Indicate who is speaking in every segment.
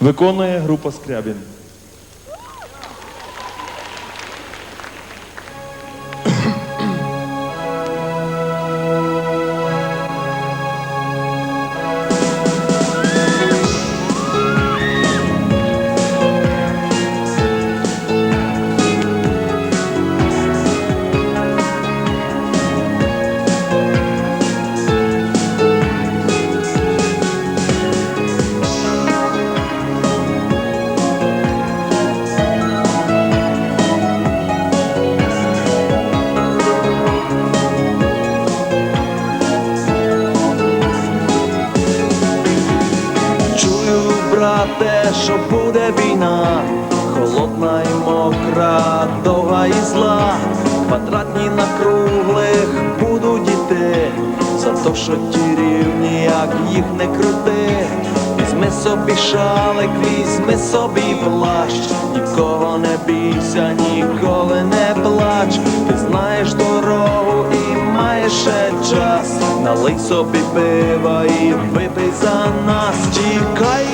Speaker 1: Виконує група Скрябін.
Speaker 2: Брате, що буде війна, холодна і мокра, довга і зла, квадратні на круглих будуть іти, за то, що ті рівні, як їх не крути. Візьми собі шалик, візьми собі плащ, нікого не бійся, ніколи не плач, ти знаєш дорогу і маєш налий собі пива і випий за нас, тікай,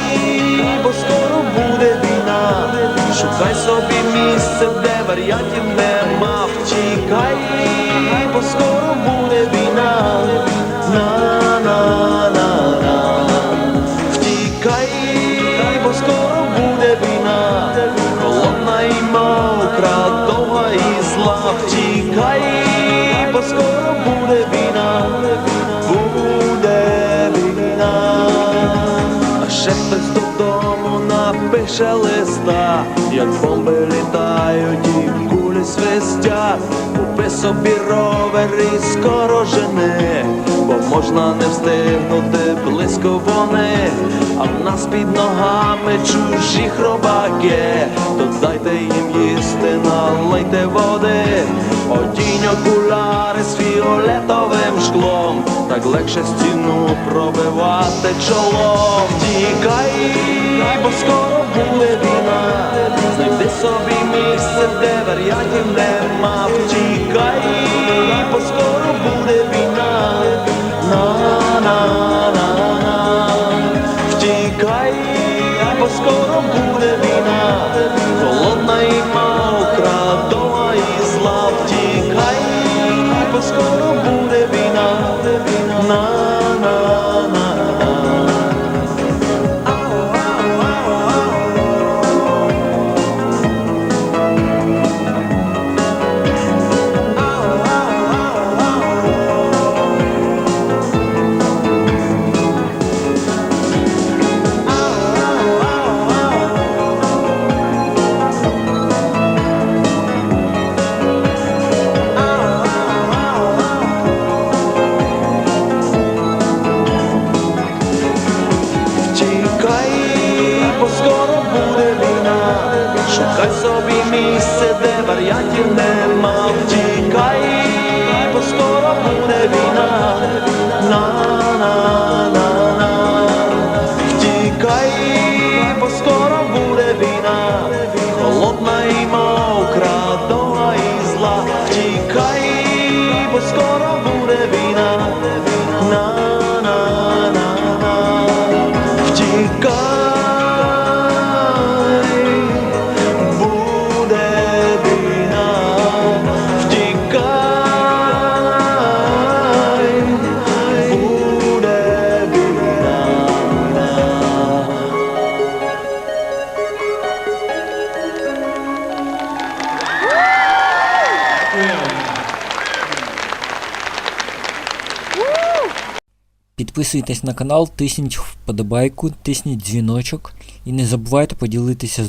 Speaker 2: бо скоро буде війна, шукай собі місце, де варіантів нема, втікай, бо скоро буде війна, на-на-на-на, втікай, бо скоро буде війна, холодна і мокра, довга і зла, хтось додому напише листа, як бомби літають і кулі свистять, купи собі ровер і скоро жени, бо можна не встигнути близько вони, а в нас під ногами чужі хробаки, то дайте їм їсти, налийте води, одінь окуляри легше стіну пробивати чолом. Тікай, бо скоро буде війна, знайди собі місце, де варіантів нема. Шукай собі місце, де варіантів нема.
Speaker 3: Підписуйтесь на канал, тисніть вподобайку, тисніть дзвіночок і не забувайте поділитися з друзями.